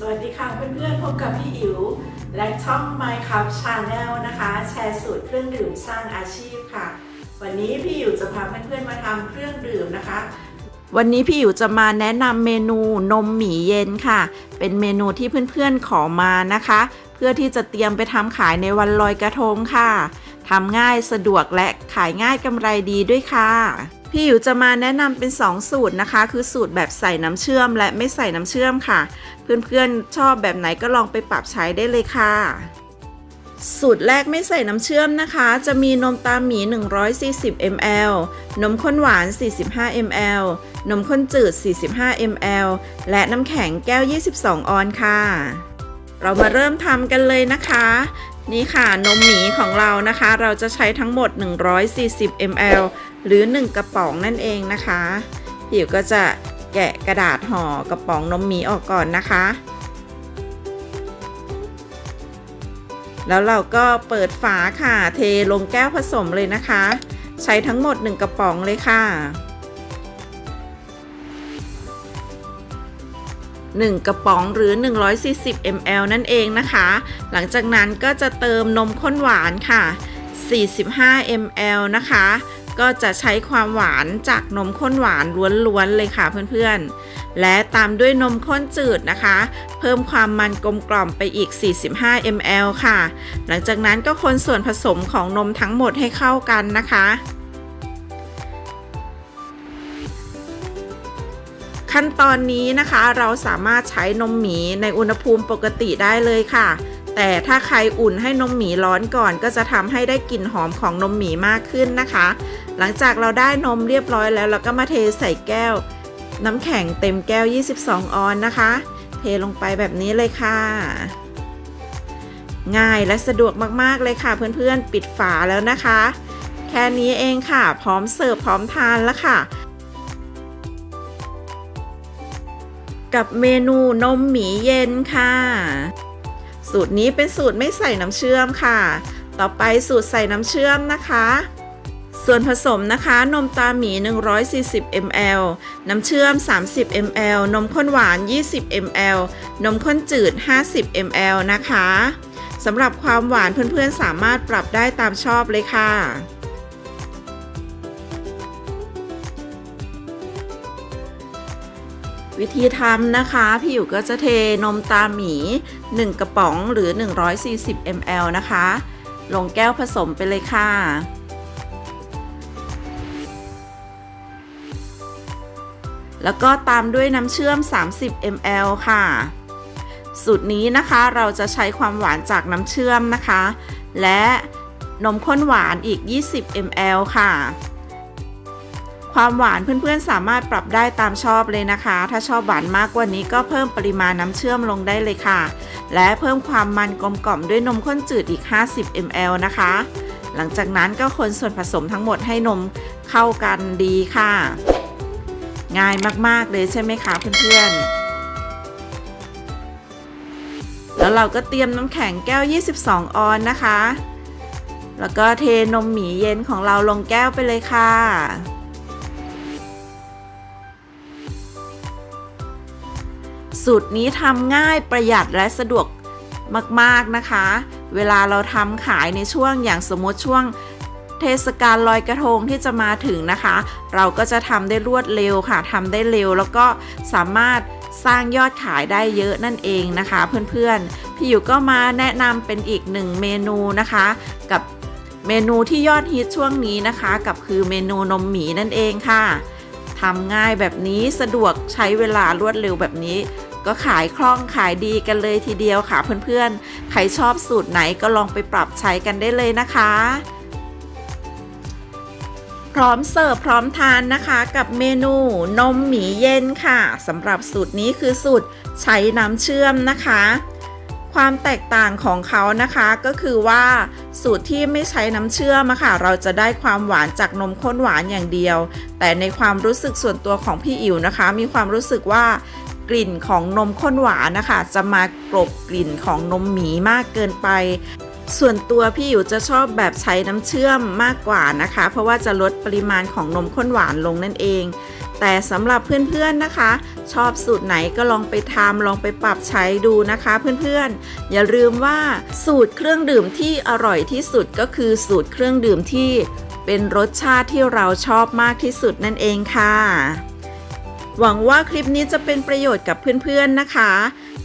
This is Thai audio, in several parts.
สวัสดีค่ะเพื่อนๆพบกับพี่อิ๋วและช่อง My Cup Channel นะคะ แชร์สูตรเครื่องดื่มสร้างอาชีพค่ะ วันนี้พี่อิ๋วจะพาเพื่อนๆมาทำเครื่องดื่มนะคะ วันนี้พี่อิ๋วจะมาแนะนำเมนูนมหมีเย็นค่ะ เป็นเมนูที่เพื่อนๆขอมานะคะ เพื่อที่จะเตรียมไปทำขายในวันลอยกระทงค่ะทำง่ายสะดวกและขายง่ายกำไรดีด้วยค่ะ พี่อิ๋วจะมาแนะนำเป็น2สูตรนะคะ คือสูตรแบบใส่น้ำเชื่อมและไม่ใส่น้ำเชื่อมค่ะ เพื่อนๆชอบแบบไหนก็ลองไปปรับใช้ได้เลยค่ะ สูตรแรกไม่ใส่น้ำเชื่อมนะคะ จะมีนมตาหมี 140 ml นมข้นหวาน 45 ml นมข้นจืด 45 ml และน้ำแข็งแก้ว 22 ออนค่ะ เรามาเริ่มทำกันเลยนะคะ นี่ค่ะนมหมีของเรานะคะ เราจะใช้ทั้งหมด 140 ml หรือ 1 กระป๋องนั่นเองนะคะผิวก็จะแกะกระดาษห่อกระป๋องนมหมีออกก่อนนะคะ แล้วเราก็เปิดฝาค่ะ เทลงแก้วผสมเลยนะคะ ใช้ทั้งหมด 1 กระป๋องเลยค่ะ 1 กระป๋องหรือ 140 ml นั่นเองนะคะ หลังจากนั้นก็จะเติมนมข้นหวานค่ะ 45 ml นะคะ ก็จะใช้ความหวานจากนมข้นหวานล้วนๆเลยค่ะเพื่อนๆ และตามด้วยนมข้นจืดนะคะ เพิ่มความมันกลมกล่อมไปอีก 45 ml ค่ะ หลังจากนั้นก็คนส่วนผสมของนมทั้งหมดให้เข้ากันนะคะ ขั้นตอนนี้นะคะเราสามารถใช้นมหมีในอุณหภูมิปกติได้เลยค่ะ แต่ถ้าใครอุ่นให้นมหมีร้อนก่อน ก็จะทำให้ได้กลิ่นหอมของนมหมีมากขึ้นนะคะ หลังจากเราได้นมเรียบร้อยแล้ว เราก็มาเทใส่แก้ว น้ำแข็งเต็มแก้ว 22 ออนนะคะ เทลงไปแบบนี้เลยค่ะ ง่ายและสะดวกมากๆเลยค่ะ เพื่อนๆ ปิดฝาแล้วนะคะ แค่นี้เองค่ะ พร้อมเสิร์ฟพร้อมทานแล้วค่ะ กับเมนูนมหมีเย็นค่ะ สูตรนี้เป็นสูตรไม่ใส่น้ำเชื่อมค่ะ ต่อไปสูตรใส่น้ำเชื่อมนะคะ ส่วนผสมนะคะ นมตาหมี 140 ml น้ำเชื่อม 30 ml นมข้นหวาน 20 ml นมข้นจืด 50 ml นะคะสำหรับความหวานเพื่อนๆสามารถปรับได้ตามชอบเลยค่ะ วิธีทำนะคะ พี่อยู่ก็จะเทนมตาหมี 1 กระป๋องหรือ 140 ml นะคะ ลงแก้วผสมไปเลยค่ะแล้วก็ตามด้วยน้ำเชื่อม 30 ml ค่ะ สูตรนี้นะคะเราจะใช้ความหวานจากน้ำเชื่อมนะคะ และนมข้นหวานอีก 20 ml ค่ะ ความหวานเพื่อนๆสามารถปรับได้ตามชอบเลยนะคะ ถ้าชอบหวานมากกว่านี้ก็เพิ่มปริมาณน้ำเชื่อมลงได้เลยค่ะ และเพิ่มความมันกลมกล่อมด้วยนมข้นจืดอีก 50 ml นะคะ หลังจากนั้นก็คนส่วนผสมทั้งหมดให้นมเข้ากันดีค่ะ ง่ายมากๆเลยใช่ไหมคะเพื่อนๆแล้วเราก็เตรียมน้ำแข็งแก้ว 22 ออนนะคะ แล้วก็เทนมหมีเย็นของเราลงแก้วไปเลยค่ะ สูตรนี้ทำง่ายประหยัดและสะดวกมากๆนะคะ เวลาเราทำขายในช่วงอย่างสมมติช่วงเทศกาลลอยกระทงที่จะมาถึงนะคะ เราก็จะทำได้รวดเร็วค่ะทำได้เร็วแล้วก็สามารถสร้างยอดขายได้เยอะนั่นเองนะคะ เพื่อนๆ พี่อยู่ก็มาแนะนำเป็นอีกหนึ่งเมนูนะคะ กับเมนูที่ยอดฮิตช่วงนี้นะคะ กับคือเมนูนมหมีนั่นเองค่ะทำง่ายแบบนี้สะดวกใช้เวลารวดเร็วแบบนี้ ก็ขายคล่องขายดีกันเลยทีเดียวค่ะเพื่อนๆ ใครชอบสูตรไหนก็ลองไปปรับใช้กันได้เลยนะคะ พร้อมเสิร์ฟพร้อมทานนะคะ กับเมนูนมหมีเย็นค่ะสำหรับสูตรนี้คือสูตรใช้น้ำเชื่อมนะคะความแตกต่างของเขานะคะก็คือว่าสูตรที่ไม่ใช้น้ำเชื่อมอะค่ะ เราจะได้ความหวานจากนมข้นหวานอย่างเดียว แต่ในความรู้สึกส่วนตัวของพี่อิ๋วนะคะ มีความรู้สึกว่า กลิ่นของนมข้นหวานนะคะ จะมากรบกลิ่นของนมหมีมากเกินไป ส่วนตัวพี่อยู่จะชอบแบบใช้น้ำเชื่อมมากกว่านะคะ เพราะว่าจะลดปริมาณของนมข้นหวานลงนั่นเอง แต่สำหรับเพื่อนๆนะคะ ชอบสูตรไหนก็ลองไปทำลองไปปรับใช้ดูนะคะ เพื่อนๆ อย่าลืมว่าสูตรเครื่องดื่มที่อร่อยที่สุดก็คือสูตรเครื่องดื่มที่เป็นรสชาติที่เราชอบมากที่สุดนั่นเองค่ะ หวังว่าคลิปนี้จะเป็นประโยชน์กับเพื่อนๆนะคะ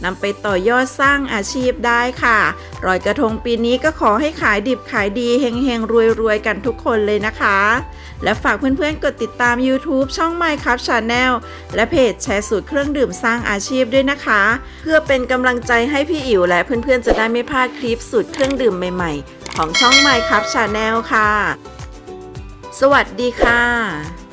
นำไปต่อยอดสร้างอาชีพได้ค่ะรอยกระทงปีนี้ก็ขอให้ขายดิบขายดีเฮงๆ รวยๆ กันทุกคนเลยนะคะ และฝากเพื่อนๆ กดติดตาม YouTube ช่อง My Cup Channel และเพจแชร์สูตรเครื่องดื่มสร้างอาชีพด้วยนะคะ เพื่อเป็นกำลังใจให้พี่อิ๋วและเพื่อนๆ จะได้ไม่พลาดคลิปสูตรเครื่องดื่มใหม่ๆ ของช่อง My Cup Channel ค่ะ สวัสดีค่ะ